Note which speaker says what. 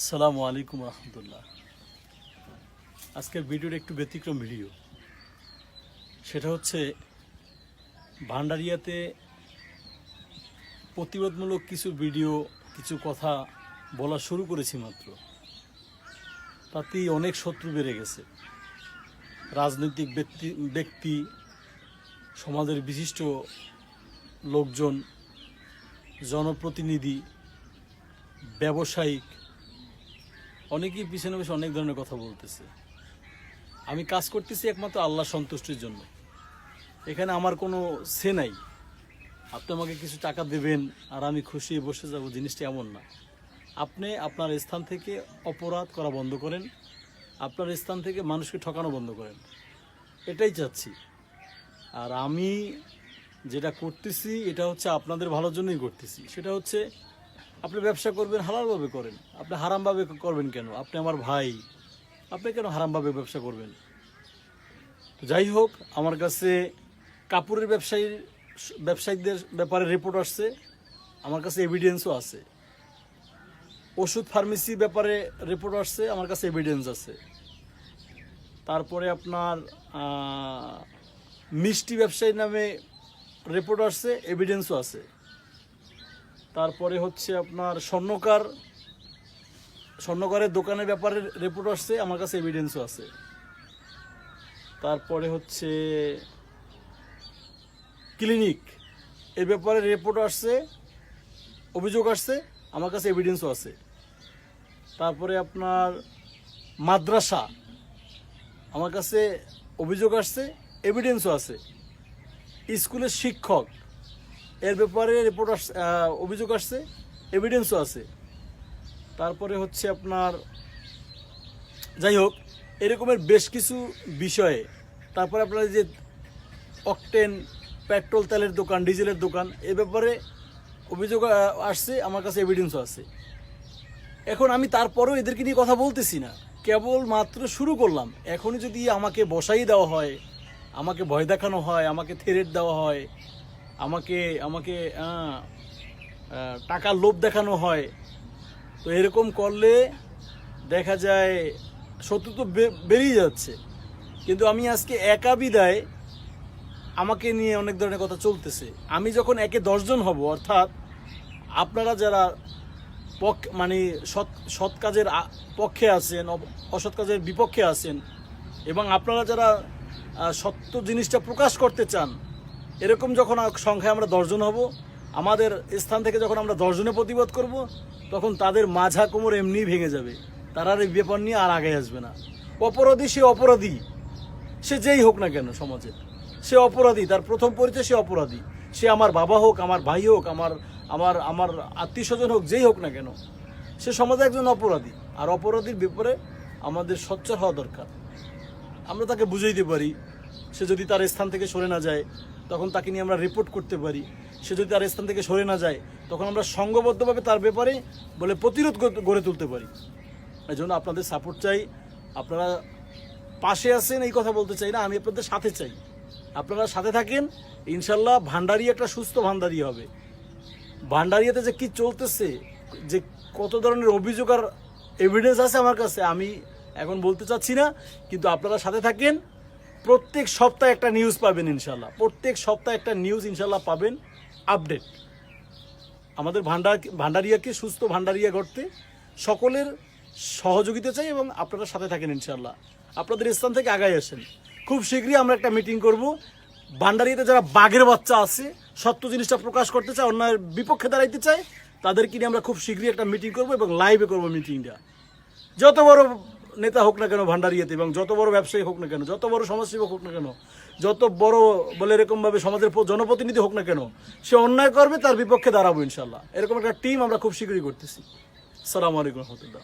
Speaker 1: আসসালামু আলাইকুম রহমতুল্লাহ। আজকের ভিডিওর একটু ব্যতিক্রম ভিডিও। সেটা হচ্ছে ভান্ডারিয়াতে প্রতিবাদমূলক কিছু ভিডিও, কিছু কথা বলা শুরু করেছি মাত্র। তাতেই অনেক শত্রু বেড়ে গেছে। রাজনৈতিক ব্যক্তি ব্যক্তি, সমাজের বিশিষ্ট লোকজন, জনপ্রতিনিধি, ব্যবসায়িক অনেকেই পিছনে বসে অনেক ধরনের কথা বলতেছে। আমি কাজ করতেছি একমাত্র আল্লাহ সন্তুষ্টির জন্য। এখানে আমার কোনো সে নাই। আপনি আমাকে কিছু টাকা দেবেন আর আমি খুশি বসে যাব, জিনিসটা এমন না। আপনি আপনার স্থান থেকে অপরাধ করা বন্ধ করেন। আপনার স্থান থেকে মানুষকে ঠকানো বন্ধ করেন। এটাই চাচ্ছি। আর আমি যেটা করতেছি, এটা হচ্ছে আপনাদের ভালোর জন্যই করতেছি। সেটা হচ্ছে আপনি ব্যবসা করবেন, হালালভাবে করেন। আপনি হারামভাবে করবেন কেন? আপনি আমার ভাই। আপনি কেন হারামভাবে ব্যবসা করবেন? তো যাই হোক, আমার কাছে কাপড়ের ব্যবসায়ীর ব্যবসায়ীদের ব্যাপারে রিপোর্ট আসছে। আমার কাছে এভিডেন্সও আছে। ওষুধ ফার্মেসি ব্যাপারে রিপোর্ট আসছে, আমার কাছে এভিডেন্স আছে। তারপরে আপনার মিষ্টি ব্যবসায়ী নামে রিপোর্ট আসছে এভিডেন্সও আছে। তারপরে হচ্ছে আপনার স্বর্ণকার, স্বর্ণকারের দোকানের ব্যাপারে রিপোর্ট আসছে, আমার কাছে এভিডেন্সও আছে। তারপরে হচ্ছে ক্লিনিক এর ব্যাপারে রিপোর্ট আসছে, অভিযোগ আসছে, আমার কাছে এভিডেন্সও আছে। তারপরে আপনার মাদ্রাসা, আমার কাছে অভিযোগ আসছে এভিডেন্সও আছে। স্কুলের শিক্ষক এর ব্যাপারে রিপোর্ট আহ, অভিযোগ আসছে এভিডেন্সও আছে। তারপরে হচ্ছে আপনার যাই হোক এরকমের বেশ কিছু বিষয়ে তারপরে আপনার যে অকটেন পেট্রোল তেলের দোকান ডিজেলের দোকান এ ব্যাপারে অভিযোগ আসছে আমার কাছে এভিডেন্সও আছে। এখন আমি তারপরেও এদেরকে নিয়ে কথা বলতেছি না। কেবল মাত্র শুরু করলাম। এখনই যদি আমাকে বসাই দেওয়া হয় আমাকে ভয় দেখানো হয় আমাকে থ্রেট দেওয়া হয় আমাকে আমাকে টাকার লোভ দেখানো হয়। তো এরকম করলে দেখা যায় শত্রু তো বেরিয়ে যাচ্ছে। কিন্তু আমি আজকে একা বিদায় আমাকে নিয়ে অনেক ধরনের কথা চলতেছে। আমি যখন একে দশজন হব, অর্থাৎ আপনারা যারা পক্ষ মানে সৎ সৎ কাজের পক্ষে আছেন অসৎ কাজের বিপক্ষে আছেন, এবং আপনারা যারা সত্য জিনিসটা প্রকাশ করতে চান এরকম যখন সংখ্যায় আমরা দশজন হব, আমাদের স্থান থেকে যখন আমরা দশজনে প্রতিবাদ করব, তখন তাদের মাঝা কোমর এমনিই ভেঙে যাবে। তারা আর এই ব্যাপার নিয়ে আর আগে আসবে না। অপরাধী সে অপরাধী। সে যেই হোক না কেন সমাজে সে অপরাধী, তার প্রথম পরিচয় সে অপরাধী। সে আমার বাবা হোক, আমার ভাই হোক, আমার আমার আমার আত্মীয় স্বজন হোক, যেই হোক না কেন, সে সমাজে একজন অপরাধী। আর অপরাধীর ব্যাপারে আমাদের সচ্চর হওয়া দরকার। আমরা তাকে বুঝাইতে পারি। সে যদি তার স্থান থেকে সরে না যায় তখন তাকে নিয়ে আমরা রিপোর্ট করতে পারি। সে যদি তার স্থান থেকে সরে না যায়, তখন আমরা সংঘবদ্ধভাবে তার ব্যাপারে বলে প্রতিরোধ গড়ে- তুলতে পারি। এই জন্য আপনাদের সাপোর্ট চাই। আপনারা পাশে আছেন এই কথা বলতে চাই না, আমি আপনাদের সাথে চাই। আপনারা সাথে থাকেন, ইনশাল্লাহ ভান্ডারি একটা সুস্থ ভান্ডারি হবে। ভান্ডারিয়াতে যে কি চলতেছে, যে কত ধরনের অভিযোগ আর এভিডেন্স আছে আমার কাছে, আমি এখন বলতে চাচ্ছি না, কিন্তু আপনারা সাথে থাকেন প্রত্যেক সপ্তাহে একটা নিউজ পাবেন ইনশাল্লাহ প্রত্যেক সপ্তাহে একটা নিউজ ইনশাল্লাহ পাবেন আপডেট আমাদের ভান্ডার ভান্ডারিয়াকে, সুস্থ ভান্ডারিয়া করতে সকলের সহযোগিতা চাই এবং আপনারা সাথে থাকেন ইনশাল্লাহ আপনাদের স্থান থেকে আগায় আসেন। খুব শীঘ্রই আমরা একটা মিটিং করব। ভান্ডারিয়াতে যারা বাঘের বাচ্চা আছে, সত্য জিনিসটা প্রকাশ করতে চায়, অন্যায়ের বিপক্ষে দাঁড়াইতে চায়, তাদেরকে নিয়ে আমরা খুব শীঘ্রই একটা মিটিং করব এবং লাইভে করব মিটিংটা যত বড় নেতা হোক না কেন ভান্ডারিয়াতে, এবং যত বড় ব্যবসায়ী হোক না কেন, যত বড় সমাজসেবক হোক না কেন, যত বড় বলে এরকমভাবে সমাজের জনপ্রতিনিধি হোক না কেন, সে অন্যায় করবে, তার বিপক্ষে দাঁড়াবো ইনশাল্লাহ এরকম একটা টিম আমরা খুব শীঘ্রই করতেছি। সালামু আলাইকুম রহমতুল্লাহ।